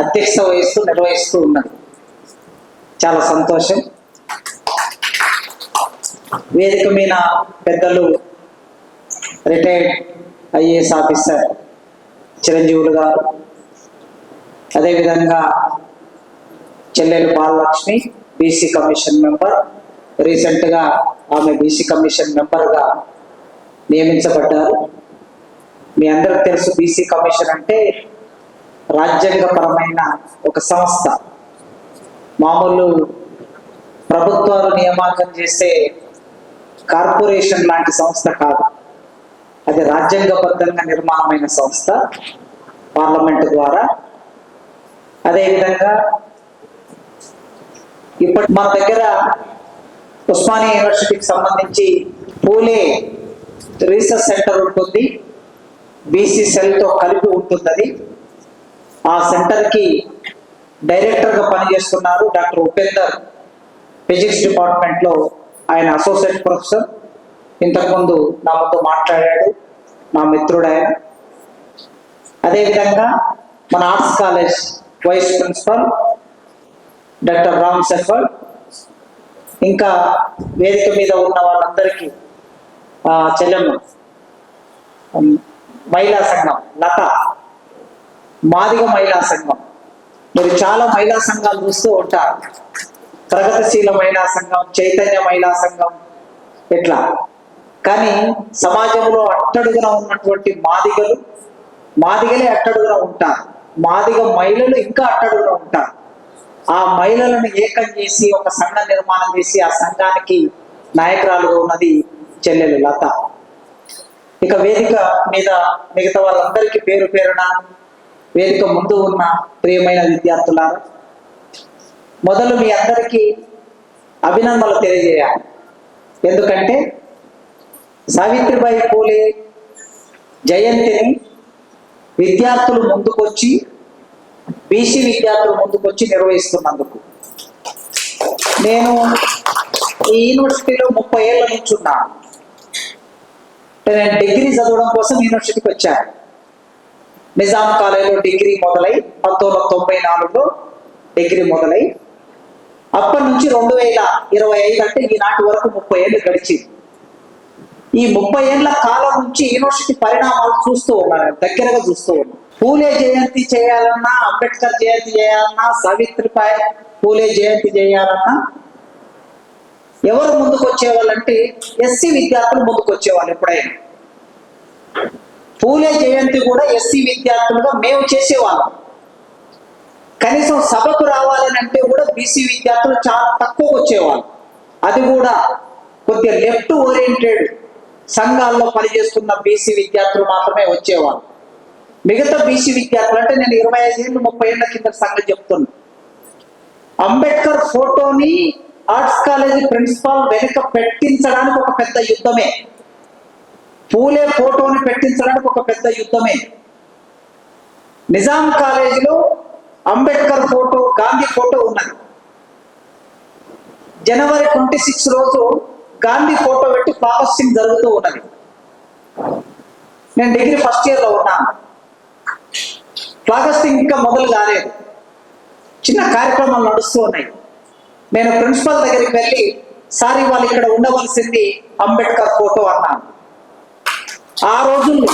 అధ్యక్ష వహిస్తూ నిర్వహిస్తూ ఉన్నది చాలా సంతోషం. వేదిక మీద పెద్దలు రిటైర్డ్ ఐఏఎస్ ఆఫీసర్ చిరంజీవులు గారు అదేవిధంగా చెల్లెలు బాలలక్ష్మి బీసీ కమిషన్ మెంబర్ రీసెంట్గా ఆమె బీసీ కమిషన్ మెంబర్గా నియమించబడ్డారు. మీ అందరికి తెలుసు బీసీ కమిషన్ అంటే రాజ్యాంగపరమైన ఒక సంస్థ. మామూలు ప్రభుత్వాలు నియామకం చేసే కార్పొరేషన్ లాంటి సంస్థ కాదు. అది రాజ్యాంగబద్ధంగా నిర్మాణమైన సంస్థ పార్లమెంట్ ద్వారా. అదేవిధంగా ఇప్పటి మన దగ్గర ఉస్మానియా యూనివర్సిటీకి సంబంధించి పూలే రీసెర్చ్ సెంటర్ ఉంటుంది. బీసీ సెల్తో కలిపి ఉంటుంది అది ఆ సెంటర్కి డైరెక్టర్గా పనిచేస్తున్నారు డాక్టర్ ఉపేందర్ ఫిజిక్స్ డిపార్ట్మెంట్లో ఆయన అసోసియేట్ ప్రొఫెసర్. ఇంతకుముందు నాతో మాట్లాడాడు నా మిత్రుడు ఆయన. అదేవిధంగా మన arts college vice principal doctor Ram Seifert. ఇంకా వేదిక మీద ఉన్న వాళ్ళందరికీ చెల్లెమ్మ మహిళా సంఘం లత మాదిగ మహిళా సంఘం. మీరు చాలా మహిళా సంఘాలు చూస్తూ ఉంటారు. ప్రగతిశీల మహిళా సంఘం చైతన్య మహిళా సంఘం ఇట్లా. కానీ సమాజంలో అట్టడుగున ఉన్నటువంటి మాదిగలు మాదిగలే అట్టడుగున ఉంటారు. మాదిగ మహిళలు ఇంకా అట్టడుగున ఉంటారు. ఆ మహిళలను ఏకం చేసి ఒక సంఘ నిర్మాణం చేసి ఆ సంఘానికి నాయకురాలుగా ఉన్నది చెల్లెలు లత. ఇక వేదిక మీద మిగతా వాళ్ళందరికీ పేరు పేరున వేదిక ముందు ఉన్న ప్రియమైన విద్యార్థులారా మొదలు మీ అందరికీ అభినందనలు తెలియజేయాలి. ఎందుకంటే సావిత్రిబాయి పూలే జయంతిని విద్యార్థులు ముందుకొచ్చి బీసీ విద్యార్థులు ముందుకొచ్చి నిర్వహిస్తున్నందుకు. నేను ఈ యూనివర్సిటీలో ముప్పై ఏళ్ళ నుంచి ఉన్నాను. నేను డిగ్రీ చదవడం కోసం యూనివర్సిటీకి వచ్చాను. నిజాం కాలేజీలో డిగ్రీ మొదలై పంతొమ్మిది వందల తొంభై నాలుగులో డిగ్రీ మొదలై అప్పటి నుంచి రెండు వేల ఇరవై ఐదు అంటే ఈనాటి వరకు ముప్పై ఏళ్ళు గడిచింది. ఈ ముప్పై ఏళ్ళ కాలం నుంచి యూనివర్సిటీ పరిణామాలు చూస్తూ ఉన్నాను దగ్గరగా చూస్తూ ఉన్నాను పూలే జయంతి చేయాలన్నా అంబేద్కర్ జయంతి చేయాలన్నా సావిత్రిబాయి పూలే జయంతి చేయాలన్నా ఎవరు ముందుకు వచ్చేవాళ్ళంటే ఎస్సీ విద్యార్థులు ముందుకు వచ్చేవాళ్ళు ఎప్పుడైనా. పూలే జయంతి కూడా ఎస్సీ విద్యార్థులుగా మేము చేసేవాళ్ళం. కనీసం సభకు రావాలని అంటే కూడా బీసీ విద్యార్థులు చాలా తక్కువ వచ్చేవాళ్ళు. అది కూడా కొద్దిగా లెఫ్ట్ ఓరియంటెడ్ సంఘాల్లో పనిచేస్తున్న బీసీ విద్యార్థులు మాత్రమే వచ్చేవాళ్ళు. మిగతా బీసీ విద్యార్థులు అంటే నేను ఇరవై ఐదు ఏళ్ళు ముప్పై ఏళ్ళ కింద సంగతి చెప్తున్నా. అంబేద్కర్ ఫోటోని ఆర్ట్స్ కాలేజీ ప్రిన్సిపాల్ వెనుక పెట్టించడానికి ఒక పెద్ద యుద్ధమే. పూలే ఫోటోని పెట్టించడానికి ఒక పెద్ద యుద్ధమే. నిజాం కాలేజీలో అంబేద్కర్ ఫోటో గాంధీ ఫోటో ఉన్నది. జనవరి ట్వంటీ సిక్స్ రోజు గాంధీ ఫోటో పెట్టి ప్రాసెసింగ్ జరుగుతూ ఉన్నది. నేను డిగ్రీ ఫస్ట్ ఇయర్లో ఉన్నాను ఫ్లాగస్టింగ్ ఇంకా మొదలు కాలేదు. చిన్న కార్యక్రమాలు నడుస్తూ ఉన్నాయి. నేను ప్రిన్సిపల్ దగ్గరికి వెళ్ళి సార్ వాళ్ళు ఇక్కడ ఉండవలసింది అంబేద్కర్ ఫోటో అన్నాను. ఆ రోజుల్లో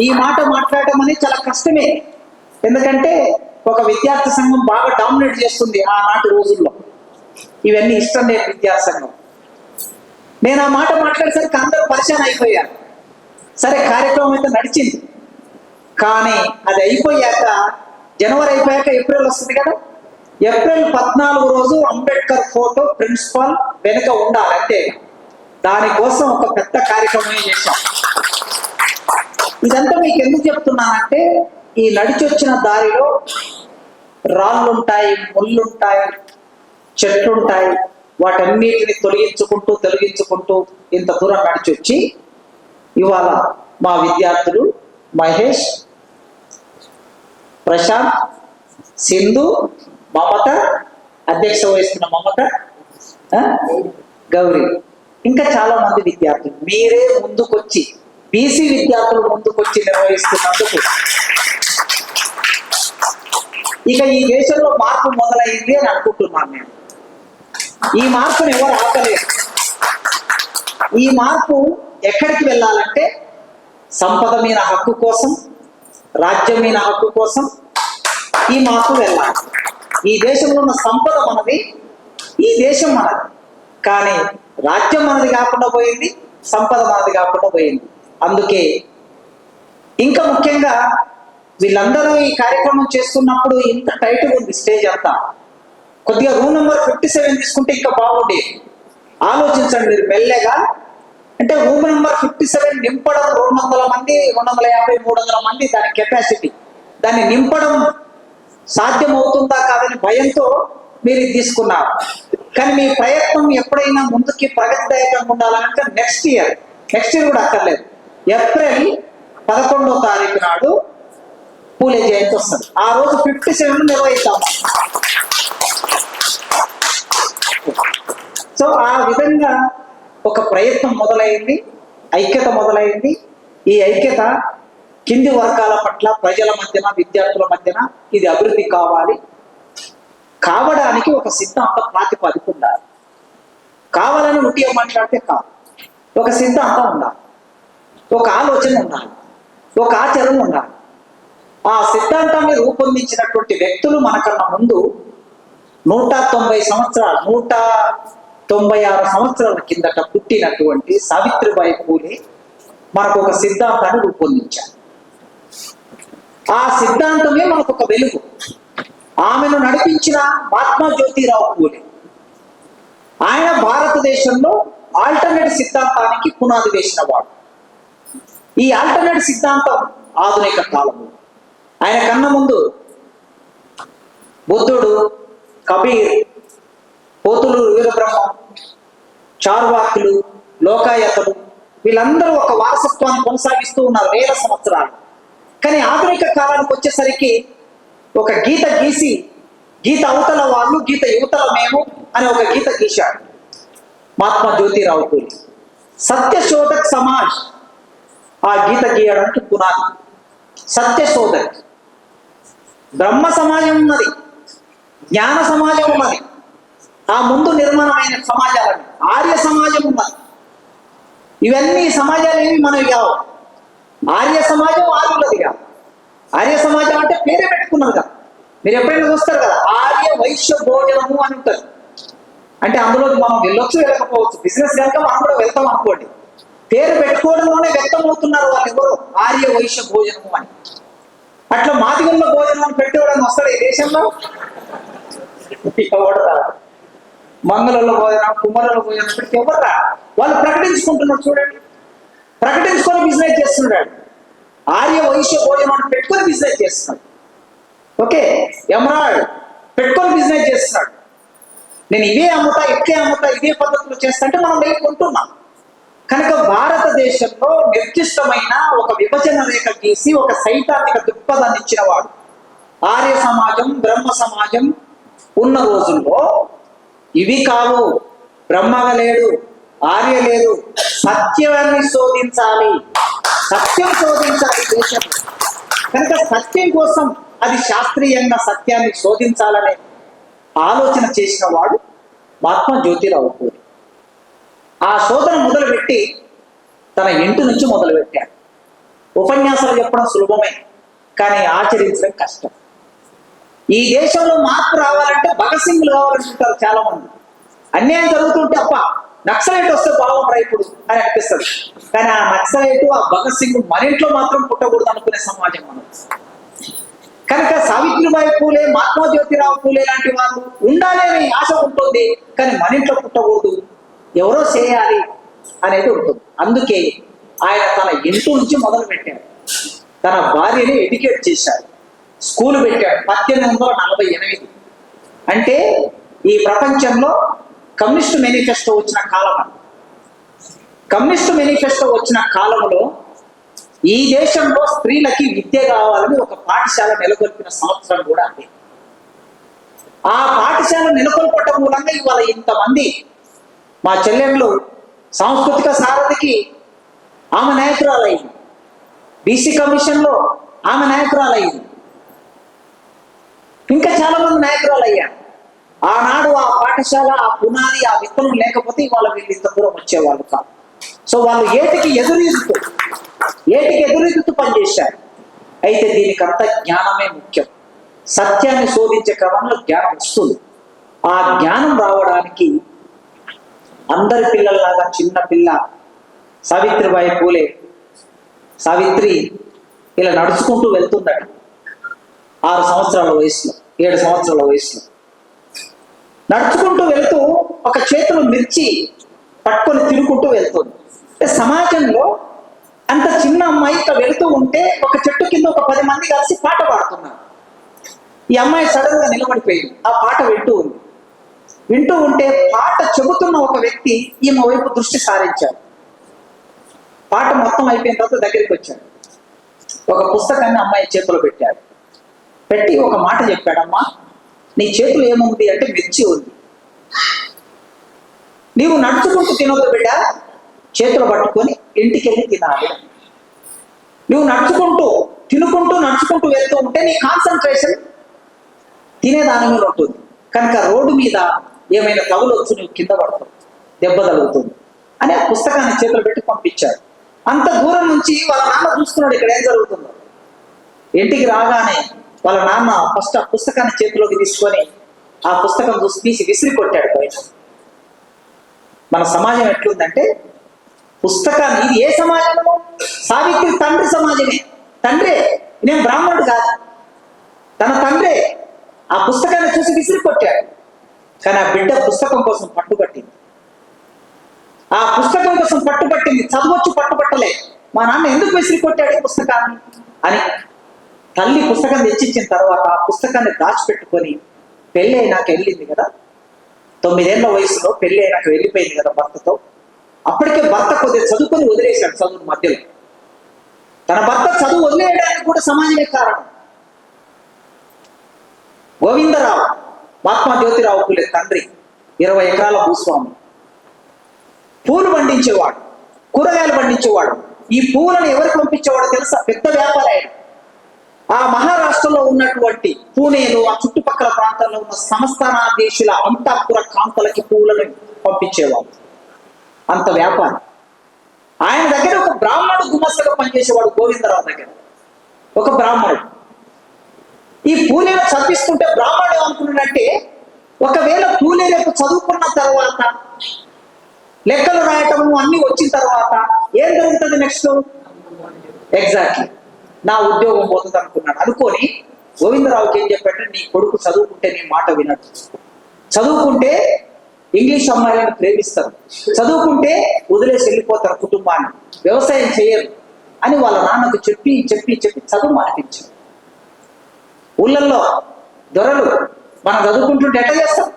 ఈ మాట మాట్లాడటం అనేది చాలా కష్టమే. ఎందుకంటే ఒక విద్యార్థి సంఘం బాగా డామినేట్ చేస్తుంది ఆనాటి రోజుల్లో. ఇవన్నీ ఇష్టం లేని విద్యార్థి సంఘం. నేను ఆ మాట మాట్లాడేసరికి అందరూ పరిచయం అయిపోయారు. సరే కార్యక్రమం అయితే నడిచింది. కానీ అది అయిపోయాక జనవరి అయిపోయాక ఏప్రిల్ వస్తుంది కదా. ఏప్రిల్ పద్నాలుగు రోజు అంబేద్కర్ ఫోటో ప్రిన్సిపాల్ వెనుక ఉండాలి అంతే. దానికోసం ఒక పెద్ద కార్యక్రమం చేశాం. ఇదంతా మీకు ఎందుకు చెప్తున్నానంటే ఈ నడిచొచ్చిన దారిలో రాళ్ళుంటాయి ముళ్ళుంటాయి చెట్లుంటాయి వాటన్నిటిని తొలగించుకుంటూ తొలగించుకుంటూ ఇంత దూరం నడిచొచ్చి ఇవాళ మా విద్యార్థులు మహేష్ ప్రశాంత్ సింధు మమత అధ్యక్ష వహిస్తున్న మమత గౌరీ. ఇంకా చాలా మంది విద్యార్థులు. మీరే ముందుకొచ్చి బీసీ విద్యార్థులు ముందుకొచ్చి నిర్వహిస్తున్నందుకు ఇక ఈ దేశంలో మార్పు మొదలైంది అని అనుకుంటున్నాను నేను. ఈ మార్పును ఎవరు ఆపలేరు. ఈ మార్పు ఎక్కడికి వెళ్ళాలంటే సంపద మీద హక్కు కోసం రాజ్యం మీద హక్కు కోసం ఈ మార్పు వెళ్ళాలి. ఈ దేశంలో ఉన్న సంపద మనది ఈ దేశం మనది. కానీ రాజ్యం మనది కాకుండా పోయింది సంపద మనది కాకుండా పోయింది. అందుకే ఇంకా ముఖ్యంగా వీళ్ళందరూ ఈ కార్యక్రమం చేస్తున్నప్పుడు ఇంత టైట్గా ఉంది స్టేజ్ అంతా. కొద్దిగా రూమ్ నెంబర్ ఫిఫ్టీ సెవెన్ తీసుకుంటే ఇంకా బాగుండేది ఆలోచించండి మీరు మెల్లగా. అంటే రూమ్ నెంబర్ ఫిఫ్టీ సెవెన్ నింపడం రెండు వందల మంది రెండు వందల యాభై మూడు వందల మంది దాని కెపాసిటీ. దాన్ని నింపడం సాధ్యం అవుతుందా కాదని భయంతో మీరు ఇది తీసుకున్నారు. కానీ మీ ప్రయత్నం ఎప్పుడైనా ముందుకి ప్రగతిదాయకంగా ఉండాలంటే నెక్స్ట్ ఇయర్ నెక్స్ట్ ఇయర్ కూడా అక్కర్లేదు. ఏప్రిల్ పదకొండో తారీఖు నాడు పూలే జయంతి వస్తుంది. ఆ రోజు ఫిఫ్టీ సెవెన్ నిర్వహిస్తాము సో ఆ విధంగా ఒక ప్రయత్నం మొదలైంది. ఐక్యత మొదలైంది. ఈ ఐక్యత కింది వర్గాల పట్ల ప్రజల మధ్యన విద్యార్థుల మధ్యన ఇది అభివృద్ధి కావాలి. కావడానికి ఒక సిద్ధాంత ప్రాతిపదిక ఉండాలి కావాలని ఉంటే మాట్లాడితే కాదు. ఒక సిద్ధాంతం ఉండాలి. ఒక ఆలోచన ఉండాలి. ఒక ఆచరణ ఉండాలి. ఆ సిద్ధాంతాన్ని రూపొందించినటువంటి వ్యక్తులు మనకన్నా ముందు నూట తొంభై సంవత్సరాలు నూట తొంభై ఆరు సంవత్సరాల కిందట పుట్టినటువంటి సావిత్రిబాయి పూలే మనకు ఒక సిద్ధాంతాన్ని రూపొందించారు. ఆ సిద్ధాంతమే మనకు ఒక వెలుగు. ఆమెను నడిపించిన మహాత్మా జ్యోతిరావు పూలే. ఆయన భారతదేశంలో ఆల్టర్నేట్ సిద్ధాంతానికి పునాది వేసిన వాడు. ఈ ఆల్టర్నేట్ సిద్ధాంతం ఆధునిక కాలము. ఆయన కన్నా ముందు బుద్ధుడు కబీర్ పోతులు వీరబ్రహ్మం చార్వాకులు లోకాయతలు వీళ్ళందరూ ఒక వారసత్వాన్ని కొనసాగిస్తూ ఉన్నారు వేల సంవత్సరాలు. కానీ ఆధునిక కాలానికి వచ్చేసరికి ఒక గీత గీసి గీత అవతల వాళ్ళు గీత యువతల మేము అని ఒక గీత గీశాడు. మహాత్మా జ్యోతిరావు పూరి. సత్యశోధక్ సమాజ్. ఆ గీత గీయడానికి పునాది. సత్యశోధక్. బ్రహ్మ సమాజం ఉన్నది. జ్ఞాన సమాజం ఉన్నది. ఆ ముందు నిర్మాణమైన సమాజాలను ఆర్య సమాజం ఉన్నది. ఇవన్నీ సమాజాలు ఏమి మనవి కావు. ఆర్య సమాజం ఆర్యులది కావు ఆర్య సమాజం అంటే పేరే పెట్టుకున్నాం కదా. మీరు ఎప్పుడైనా చూస్తారు కదా ఆర్య వైశ్య భోజనము అని ఉంటుంది. అంటే అందులో మనం వెళ్ళొచ్చు వెళ్ళకపోవచ్చు. బిజినెస్ కనుక మనం కూడా వెళ్తాం అనుకోండి. పేరు పెట్టుకోవడంలోనే వ్యక్తం అవుతున్నారు వాళ్ళు ఎవరు? ఆర్య వైశ్య భోజనము అని. అట్లా మాదిగల్లో భోజనం అని పెట్టేవాడని వస్తాడు ఈ దేశంలో? ఎవడు మంగళంలో భోజనం కుమ్మరంలో భోజనం ఎవరు రా వాళ్ళు ప్రకటించుకుంటున్నారు చూడండి. ప్రకటించుకొని బిజినెస్ చేస్తున్నాడు. ఆర్య వైశ్య భోజనం అని పెట్టుకొని బిజినెస్ చేస్తున్నాడు. ఓకే ఎమరాల్డ్ పెట్టుకొని బిజినెస్ చేస్తున్నాడు. నేను ఇవే అమ్ముతా ఇట్లే అమ్ముతా ఇదే పద్ధతులు చేస్తా అంటే మనం కొంటున్నాం. కనుక భారతదేశంలో నిర్దిష్టమైన ఒక విభజన రేఖ గీసి ఒక సైద్ధాంతిక దృక్పథాన్ని ఇచ్చినవాడు ఆర్య సమాజం బ్రహ్మ సమాజం ఉన్న రోజుల్లో ఇవి కావు. బ్రహ్మగా లేడు ఆర్య లేదు. సత్యాన్ని శోధించాలి. సత్యం శోధించాలి దేశం. కనుక సత్యం కోసం అది శాస్త్రీయంగా సత్యాన్ని శోధించాలనే ఆలోచన చేసిన వాడు మహాత్మా జ్యోతిరావు పూరి ఆ శోధన మొదలుపెట్టి తన ఇంటి నుంచి మొదలుపెట్టాడు. ఉపన్యాసాలు చెప్పడం సులభమే కానీ ఆచరించడం కష్టం. ఈ దేశంలో మార్పు రావాలంటే భగత్ సింగ్లు కావాలనుకుంటారు చాలా మంది అన్యాయం జరుగుతుంటే అప్ప నక్సలైట్ వస్తే బాగుంటారా ఇప్పుడు అని అనిపిస్తుంది. కానీ ఆ నక్సలైట్ ఆ భగత్ సింగ్ మన ఇంట్లో మాత్రం పుట్టకూడదు అనుకునే సమాజం మనం. కనుక సావిత్రిబాయి పూలే మహాత్మా జ్యోతిరావు పూలే లాంటి వాళ్ళు ఉండాలి అనే ఆశ ఉంటుంది కానీ మన ఇంట్లో పుట్టకూడదు. ఎవరో చేయాలి అనేది ఉంటుంది. అందుకే ఆయన తన ఇంటి నుంచి మొదలు పెట్టాడు. తన భార్యని ఎడ్యుకేట్ చేశాడు. స్కూల్ పెట్టాడు పద్దెనిమిది వందల నలభై ఎనిమిది. అంటే ఈ ప్రపంచంలో కమ్యూనిస్ట్ మేనిఫెస్టో వచ్చిన కాలం కమ్యూనిస్ట్ మేనిఫెస్టో వచ్చిన కాలంలో ఈ దేశంలో స్త్రీలకి విద్య కావాలని ఒక పాఠశాల నెలకొల్పిన సంవత్సరం కూడా అదే ఆ పాఠశాల నెలకొల్పటం మూలంగా ఇవాళ ఇంతమంది మా చెల్లెళ్ళు సాంస్కృతిక సారథికి ఆమె నాయకురాలయ్యింది. బీసీ కమిషన్లో ఆమె నాయకురాలయ్యింది. ఇంకా చాలా మంది నాయకురాలు అయ్యారు ఆనాడు ఆ పాఠశాల ఆ పునాది ఆ విత్తనం లేకపోతే ఇవాళ వీళ్ళు ఇంత దూరం వచ్చేవాళ్ళు కాదు. సో వాళ్ళు ఏటికి ఎదురీదుతూ ఏటికి ఎదురీదుతూ పనిచేశారు. అయితే దీనికి అంత జ్ఞానమే ముఖ్యం. సత్యాన్ని శోధించే క్రమంలో జ్ఞానం వస్తుంది. ఆ జ్ఞానం రావడానికి అందరి పిల్లల్లాగా చిన్న పిల్ల సావిత్రిబాయి పూలే సావిత్రి ఇలా నడుచుకుంటూ వెళ్తుందట. ఆరు సంవత్సరాల వయసులో ఏడు సంవత్సరాల వయసులో. నడుచుకుంటూ వెళ్తూ ఒక చేతిలో మిర్చి పట్టుకొని తిరుగుకుంటూ వెళ్తుంది. అంటే సమాజంలో అంత చిన్న అమ్మాయి ఇట్లా వెళ్తూ ఉంటే ఒక చెట్టు కింద ఒక పది మంది కలిసి పాట పాడుతున్నారు. ఈ అమ్మాయి సడన్గా నిలబడిపోయింది. ఆ పాట వింటూ ఉంది. వింటూ ఉంటే పాట చెబుతున్న ఒక వ్యక్తి ఈమె వైపు దృష్టి సారించాడు. పాట మొత్తం అయిపోయిన తర్వాత దగ్గరికి వచ్చాడు. ఒక పుస్తకాన్ని అమ్మాయి చేతిలో పెట్టాడు. పెట్టి ఒక మాట చెప్పాడమ్మా నీ చేతులు ఏముంది అంటే మిర్చి ఉంది. నీవు నడుచుకుంటూ తినొద్దు బిడ్డ. చేతులు పట్టుకొని ఇంటికి వెళ్ళి తినాలి. నువ్వు నడుచుకుంటూ తినుకుంటూ నడుచుకుంటూ వెళ్తూ ఉంటే నీ కాన్సన్ట్రేషన్ తినే దాని మీద ఉంటుంది. కనుక రోడ్డు మీద ఏమైనా తగులొచ్చు నువ్వు కింద పడతావు. దెబ్బ తగులుతుంది అని ఆ పుస్తకాన్ని చేతులు పెట్టి పంపించాడు అంత దూరం నుంచి వాళ్ళ నాన్న చూస్తున్నాడు ఇక్కడ ఏం జరుగుతుందో. ఇంటికి రాగానే వాళ్ళ నాన్న ఫస్ట్ ఆ పుస్తకాన్ని చేతిలోకి తీసుకొని ఆ పుస్తకం చూసి తీసి విసిరి కొట్టాడు బయట. మన సమాజం ఎట్లుందంటే పుస్తకాన్ని ఇది ఏ సమాజము? సావిత్రి తండ్రి సమాజమే. తండ్రే నేను బ్రాహ్మణుడు కాదు. తన తండ్రే ఆ పుస్తకాన్ని చూసి విసిరి కొట్టాడు. కానీ ఆ బిడ్డ పుస్తకం కోసం పట్టుబట్టింది. ఆ పుస్తకం కోసం పట్టుబట్టింది. చదవచ్చు పట్టుబట్టలే. మా నాన్న ఎందుకు విసిరి కొట్టాడు పుస్తకాన్ని? అని తల్లి పుస్తకం తెచ్చిచ్చిన తర్వాత ఆ పుస్తకాన్ని దాచిపెట్టుకొని పెళ్ళి అయినాక వెళ్ళింది కదా? తొమ్మిదేళ్ళ వయసులో పెళ్ళి అయినాక వెళ్ళిపోయింది కదా భర్తతో? అప్పటికే భర్త కొద్దిగా చదువుకొని వదిలేశాడు చదువు మధ్యలో. తన భర్త చదువు వదిలేయడానికి కూడా సమాజమే కారణం. గోవిందరావు మహాత్మా జ్యోతిరావు పూలే తండ్రి ఇరవై ఎకరాల భూస్వామి. పూలు పండించేవాడు కూరగాయలు పండించేవాడు. ఈ పూలను ఎవరికి పంపించేవాడు తెలుసా? పెద్ద వ్యాపారి ఆ మహారాష్ట్రలో ఉన్నటువంటి పూణేలో ఆ చుట్టుపక్కల ప్రాంతాల్లో ఉన్న సంస్థానాధీశుల అంతాపుర కాంతలకి పూలను పంపించేవాడు. అంత వ్యాపారం. ఆయన దగ్గర ఒక బ్రాహ్మణుడు గుమస్తగా పనిచేసేవాడు గోవిందరావు దగ్గర. ఒక బ్రాహ్మణుడు. ఈ పూణేను చదివిస్తుంటే బ్రాహ్మణుడు ఏమనుకున్నాడంటే ఒకవేళ పూణే రేపు చదువుకున్న తర్వాత లెక్కలు రాయటము అన్ని వచ్చిన తర్వాత ఏం జరుగుతుంది నెక్స్ట్ ఎగ్జాక్ట్లీ నా ఉద్యోగం పోతుంది అనుకున్నాడు. అనుకొని గోవిందరావుకి ఏం చెప్పాడంటే నీ కొడుకు చదువుకుంటే నీ మాట వినడు. చదువుకుంటే ఇంగ్లీష్ అమ్మాయిలను ప్రేమిస్తారు. చదువుకుంటే వదిలేసి వెళ్ళిపోతారు కుటుంబాన్ని. వ్యవసాయం చేయరు అని వాళ్ళ నాన్నకు చెప్పి చెప్పి చెప్పి చదువు మానిపించారు ఊళ్ళల్లో దొరలు మనం చదువుకుంటుంటే ఎట్లా చేస్తాం?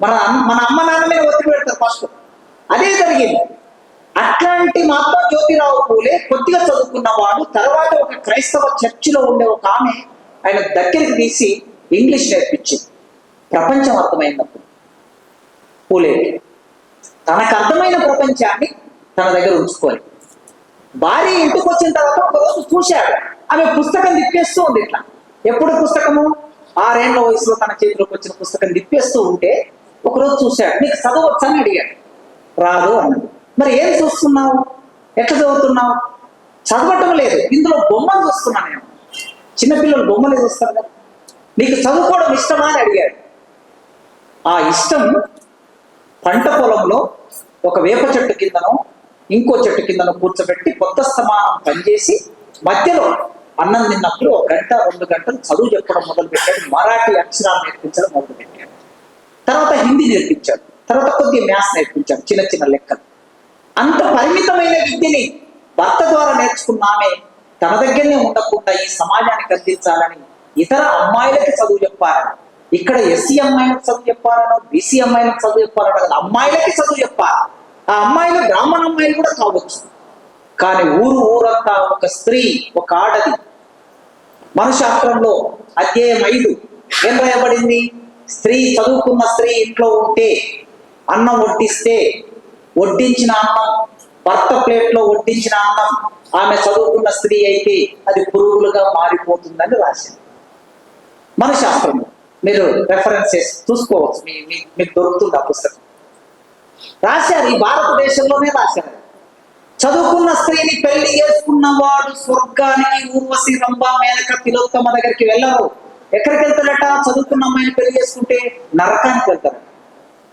మన మన అమ్మ నాన్న మీద ఒత్తిడి పెడతారు ఫస్ట్. అదే జరిగింది. అట్లాంటి మహాత్మా జ్యోతిరావు పూలే కొద్దిగా చదువుకున్నవాడు తర్వాత ఒక క్రైస్తవ చర్చిలో ఉండే ఒక ఆమె ఆయన దగ్గరికి తీసి ఇంగ్లీష్ నేర్పించింది. ప్రపంచం అర్థమైనప్పుడు పూలే. తనకు అర్థమైన ప్రపంచాన్ని తన దగ్గర ఉంచుకోవాలి భార్య ఇంటికి వచ్చిన తర్వాత ఒకరోజు చూశాడు. ఆమె పుస్తకం తిప్పేస్తూ ఉంది ఇట్లా. ఎప్పుడు పుస్తకము? ఆరేళ్ళ వయసులో తన చేతిలోకి వచ్చిన పుస్తకం తిప్పేస్తూ ఉంటే ఒకరోజు చూశాడు. నీకు చదవచ్చు? అని అడిగాడు. రాదు అన్నది మరి ఏం చూస్తున్నావు? ఎట్లా చదువుతున్నావు? చదవటం లేదు. ఇందులో బొమ్మలు చూస్తున్నాను నేను. చిన్నపిల్లలు బొమ్మలు చూస్తారు కదా. నీకు చదువుకోవడం ఇష్టమా అని అడిగాడు. ఆ ఇష్టం పంట పొలంలో ఒక వేప చెట్టు కిందనో ఇంకో చెట్టు కిందనో కూర్చోబెట్టి కొత్త సమానం పనిచేసి మధ్యలో అన్నం తిన్నప్పుడు ఒక గంట రెండు గంటలు చదువు చెప్పడం మొదలు పెట్టాడు మరాఠీ అక్షరాలు నేర్పించడం మొదలు పెట్టాడు తర్వాత హిందీ నేర్పించాడు. తర్వాత కొద్దిగా మ్యాథ్స్ నేర్పించాడు. చిన్న చిన్న లెక్కలు. అంత పరిమితమైన విద్యని భర్త ద్వారా నేర్చుకున్న ఆమె తన దగ్గరనే ఉండకుండా ఈ సమాజానికి అందించాలని ఇతర అమ్మాయిలకి చదువు చెప్పాలని ఇక్కడ ఎస్సీ అమ్మాయిలకు చదువు చెప్పాలను బీసీ అమ్మాయిలకు చదువు చెప్పాలను అమ్మాయిలకి చదువు చెప్పాలి. ఆ అమ్మాయిలు బ్రాహ్మణ అమ్మాయిలు కూడా కావచ్చు. కానీ ఊరు ఊరంతా ఒక స్త్రీ ఒక ఆడది. మనశాస్త్రంలో అధ్యాయం ఐదు ఏం రాయబడింది స్త్రీ చదువుకున్న స్త్రీ ఇంట్లో ఉంటే అన్నం వడ్డిస్తే వడ్డించిన అన్నం భర్త ప్లేట్లో వడ్డించిన అన్నం ఆమె చదువుకున్న స్త్రీ అయితే అది పురుగులుగా మారిపోతుందని రాసింది మన శాస్త్రంలో మీరు రెఫరెన్సెస్ చూసుకోవచ్చు మీ మీ- మీకు దొరుకుతుంది ఆ పుస్తకం. రాశారు ఈ భారతదేశంలోనే రాశారు. చదువుకున్న స్త్రీని పెళ్ళి చేసుకున్నవాడు స్వర్గానికి ఊర్వశి రంభ మేనక తిలోత్తమ దగ్గరికి వెళ్ళరు. ఎక్కడికి వెళ్తారట చదువుకున్న అమ్మాయిని పెళ్ళి చేసుకుంటే నరకానికి వెళ్తారు.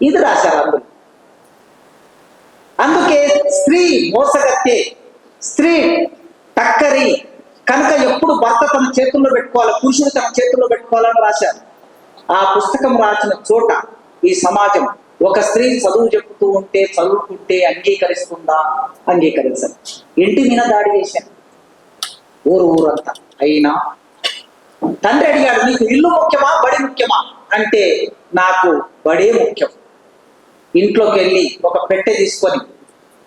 ఇది రాశారు అందులో. అందుకే స్త్రీ మోసగత్తే స్త్రీ టక్కరి కనుక ఎప్పుడు భర్త తన చేతుల్లో పెట్టుకోవాలి పురుషుడు తన చేతుల్లో పెట్టుకోవాలని రాశారు ఆ పుస్తకం రాసిన చోట ఈ సమాజం ఒక స్త్రీ చదువు చెప్తూ ఉంటే చదువుకుంటే అంగీకరిస్తుందా? అంగీకరించదు. ఇంటి మీద దాడి చేశాను ఊరు ఊరంతా. అయినా తండ్రి అడిగాడు నీకు ఇల్లు ముఖ్యమా? బడి ముఖ్యమా? అంటే నాకు బడే ముఖ్యం. ఇంట్లోకి వెళ్ళి ఒక పెట్టె తీసుకొని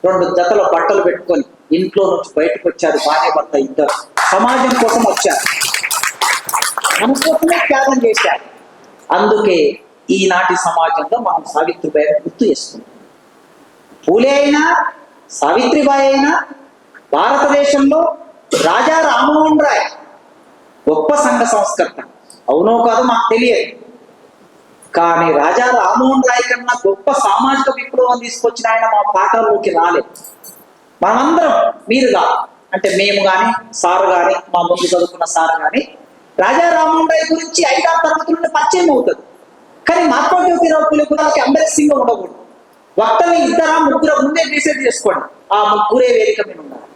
రెండు జతల బట్టలు పెట్టుకొని ఇంట్లో నుంచి బయటకు వచ్చారు భార్య భర్త ఇద్దరు. సమాజం కోసం వచ్చారు. మన కోసమే త్యాగం చేశారు. అందుకే ఈనాటి సమాజంలో మనం సావిత్రిబాయి గుర్తు చేసుకుంటాం. పూలే అయినా సావిత్రిబాయి అయినా భారతదేశంలో రాజా రామ్మోహన్ రాయ్ గొప్ప సంఘ సంస్కర్త. అవునో కాదో మాకు తెలియదు. కానీ రాజా రామ్మోహన్ రాయ్ కన్నా గొప్ప సామాజిక విప్లవం తీసుకొచ్చిన ఆయన మా పాఠాల్లోకి రాలేదు మనమందరం మీరు కాదు అంటే మేము కానీ సార్ కానీ మా ముందు చదువుకున్న సార్ కానీ రాజా రామ్మోహన్ రాయ్ గురించి ఐదారు తరగతుల్లో పరిచయం అవుతుంది కానీ మహాత్మా జ్యోతిరావు పులి కూడా ఎంబరెస్సింగ్గా ఉండకూడదు. వక్తని ఇద్దర ముగ్గురు ముందే డిసైడ్ చేసుకోండి. ఆ ముగ్గురే వేదిక మీద ఉండాలి.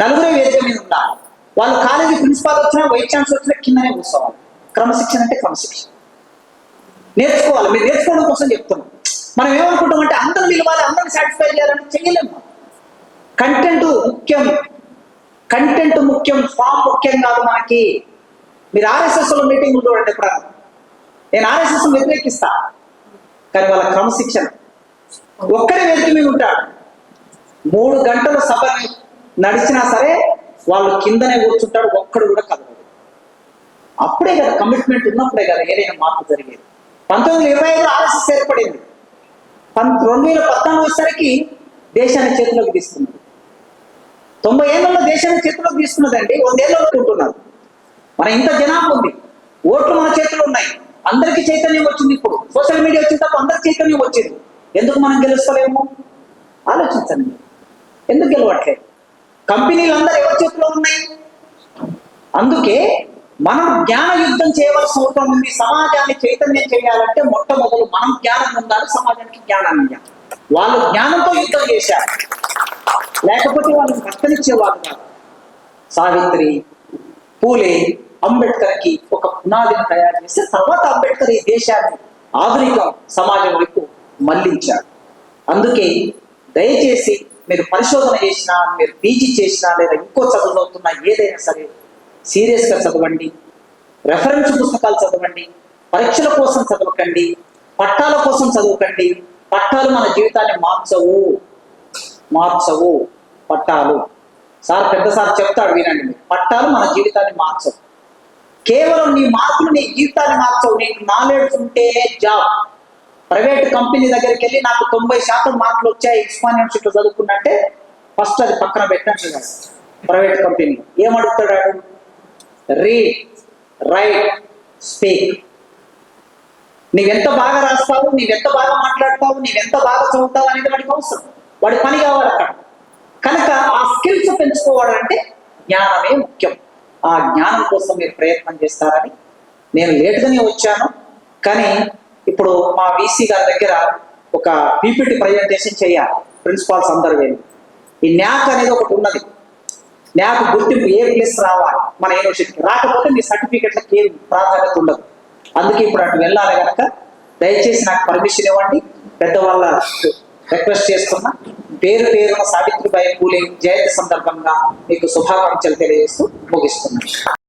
నలుగురే వేదిక మీద ఉండాలి. వాళ్ళు కాలేజీ ప్రిన్సిపాల్ వచ్చినా వైస్ ఛాన్సలర్ వచ్చినా కిందనే కూర్చోవాలి. క్రమశిక్షణ అంటే క్రమశిక్షణ. నేర్చుకోవాలి. మీరు నేర్చుకోవడం కోసం చెప్తున్నాం. మనం ఏమనుకుంటాం అంటే అందరం నిలవాలి అందరిని సాటిస్ఫై చేయాలని చేయలేము కంటెంట్ ముఖ్యం. కంటెంట్ ముఖ్యం ఫామ్ ముఖ్యం కాదు మనకి. మీరు ఆర్ఎస్ఎస్లో మీటింగ్ చూడండి ఎప్పుడన్నా. నేను ఆర్ఎస్ఎస్ వ్యతిరేకిస్తా. కానీ వాళ్ళ క్రమశిక్షణ. ఒక్కడే వెతికి మీద ఉంటాడు. మూడు గంటల సభ నడిచినా సరే వాళ్ళు కిందనే కూర్చుంటాడు ఒక్కడు కూడా కదలడు అప్పుడే కదా కమిట్మెంట్ ఉన్నప్పుడే కదా ఏదైనా మార్పు జరిగేది. పంతొమ్మిది వందల ఇరవై ఐదులో ఆర్ఎస్ఎస్ ఏర్పడింది. రెండు వేల పద్నాలుగు వచ్చేసరికి దేశాన్ని చేతిలోకి తీసుకున్నారు తొంభై ఏళ్ళలో దేశాన్ని చేతిలోకి తీసుకున్నదండి వందేళ్ళలో ఉంటున్నారు. మన ఇంత జనాభా ఉంది. ఓట్లు మన చేతిలో ఉన్నాయి. అందరికీ చైతన్యం వచ్చింది ఇప్పుడు. సోషల్ మీడియా వచ్చిన తప్ప అందరికి చైతన్యం వచ్చింది. ఎందుకు మనం గెలుస్తలేము? ఆలోచించండి. ఎందుకు గెలవట్లేదు? కంపెనీలు అందరూ ఎవరి చేతిలో ఉన్నాయి? అందుకే మనం జ్ఞాన యుద్ధం చేయవలసిన అవసరం ఉంది సమాజాన్ని చైతన్యం చేయాలంటే మొట్టమొదలు మనం జ్ఞానం ఉండాలి సమాజానికి జ్ఞానాన్ని ఇవ్వాలి. వాళ్ళు జ్ఞానంతో యుద్ధం చేశారు. లేకపోతే వాళ్ళకి కష్టనిచ్చేవాళ్ళు కాదు. సావిత్రి పూలే అంబేద్కర్కి ఒక పునాదిని తయారు చేసి తర్వాత అంబేద్కర్ ఈ దేశాన్ని ఆధునిక సమాజం వైపు మళ్ళించారు. అందుకే దయచేసి మీరు పరిశోధన చేసినా మీరు పీజీ చేసినా లేదా ఇంకో చదువు చదువుతున్నా ఏదైనా సరే సీరియస్గా చదవండి. రెఫరెన్స్ పుస్తకాలు చదవండి. పరీక్షల కోసం చదవకండి. పట్టాల కోసం చదవకండి. పట్టాలు మన జీవితాన్ని మార్చవు. మార్చవు. పట్టాలు. సార్ పెద్ద సార్ చెప్తాడు వినండి. మీరు పట్టాలు మన జీవితాన్ని మార్చవు. కేవలం నీ మార్కులు నీ జీవితాన్ని మార్చవు. నీకు నాలెడ్జ్ ఉంటే జాబ్. ప్రైవేట్ కంపెనీ దగ్గరికి వెళ్ళి నాకు తొంభై శాతం మార్కులు వచ్చాయి. ఉస్మాన్ చదువుకున్నట్టే ఫస్ట్ అది పక్కన పెట్టండి ప్రైవేట్ కంపెనీ. ఏమడుగుతాడు రీడ్ రైట్ స్పీక్ నీవెంత బాగా రాస్తావు నీవెంత బాగా మాట్లాడతావు నీవెంత బాగా చదువుతావు అనేది వాడికి అవసరం. వాడి పని కావాలి అక్కడ. కనుక ఆ స్కిల్స్ పెంచుకోవాలంటే జ్ఞానమే ముఖ్యం. ఆ జ్ఞానం కోసం మీరు ప్రయత్నం చేస్తారని నేను లేటుగానే వచ్చాను. కానీ ఇప్పుడు మా వీసీ గారి దగ్గర ఒక పీపీటీ ప్రజెంటేషన్ చేయాలి. ప్రిన్సిపాల్స్ అందరు వెళ్ళి ఈ న్యాక్ అనేది ఒకటి ఉన్నది. నాకు గుర్తింపు ఏ ప్లేస్ రావాలి? మన యూనివర్సిటీకి రాకపోతే మీ సర్టిఫికెట్లకి ఏం ప్రాధాన్యత ఉండదు. అందుకే ఇప్పుడు అటు వెళ్ళాలి కనుక దయచేసి నాకు పర్మిషన్ ఇవ్వండి. పెద్దవాళ్ళ రిక్వెస్ట్ చేస్తున్నా. పేరు పేరున సావిత్రిబాయి పూలే జయంతి సందర్భంగా మీకు శుభాకాంక్షలు తెలియజేస్తూ ముగిస్తున్నాను.